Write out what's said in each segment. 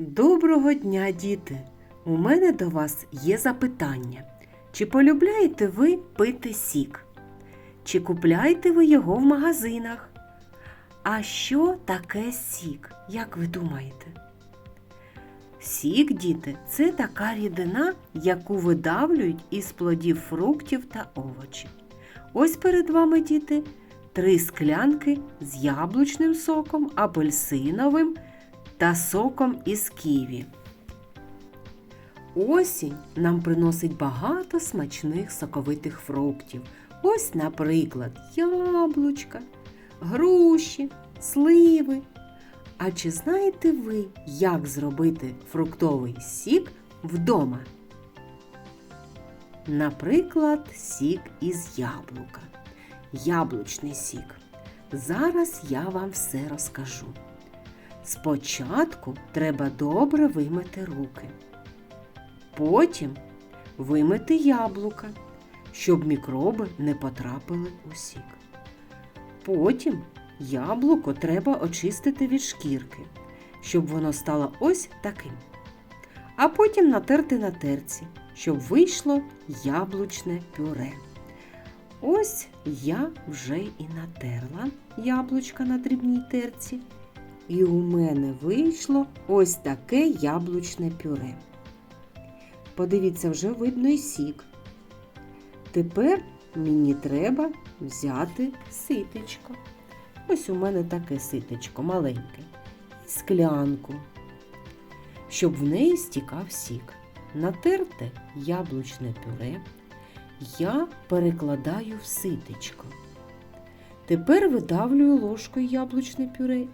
Доброго дня, діти! У мене до вас є запитання. Чи полюбляєте ви пити сік? Чи купляєте ви його в магазинах? А що таке сік? Як ви думаєте? Сік, діти, це така рідина, яку видавлюють із плодів фруктів та овочів. Ось перед вами, діти, три склянки з яблучним соком, апельсиновим та соком із ківі. Осінь нам приносить багато смачних соковитих фруктів. Ось, наприклад, яблучка, груші, сливи. А чи знаєте ви, як зробити фруктовий сік вдома? Наприклад, сік із яблука. Яблучний сік. Зараз я вам все розкажу. Спочатку треба добре вимити руки. Потім вимити яблука, щоб мікроби не потрапили у сік. Потім яблуко треба очистити від шкірки, щоб воно стало ось таким. А потім натерти на терці, щоб вийшло яблучне пюре. Ось я вже і натерла яблучка на дрібній терці. І у мене вийшло ось таке яблучне пюре. Подивіться, вже видно і сік. Тепер мені треба взяти ситечко. Ось у мене таке ситечко маленьке. Склянку, щоб в неї стікав сік. Натерте яблучне пюре я перекладаю в ситечко. Тепер видавлюю ложкою яблучне пюре.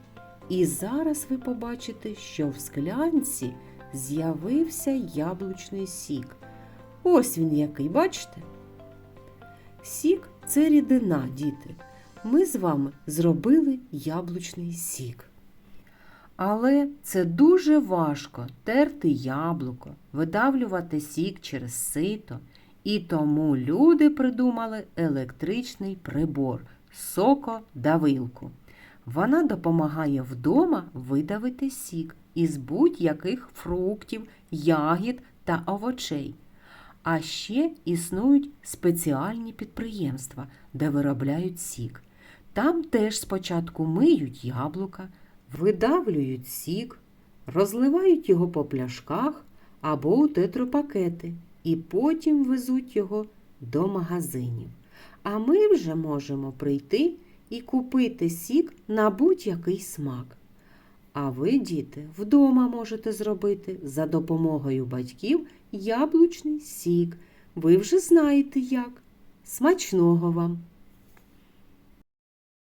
І зараз ви побачите, що в склянці з'явився яблучний сік. Ось він який, бачите? Сік це рідина, діти. Ми з вами зробили яблучний сік. Але це дуже важко терти яблуко, видавлювати сік через сито. І тому люди придумали електричний прибор сокодавилку. Вона допомагає вдома видавити сік із будь-яких фруктів, ягід та овочей. А ще існують спеціальні підприємства, де виробляють сік. Там теж спочатку миють яблука, видавлюють сік, розливають його по пляшках або у тетрапакети і потім везуть його до магазинів. А ми вже можемо прийти і купити сік на будь-який смак. А ви, діти, вдома можете зробити за допомогою батьків яблучний сік. Ви вже знаєте як. Смачного вам!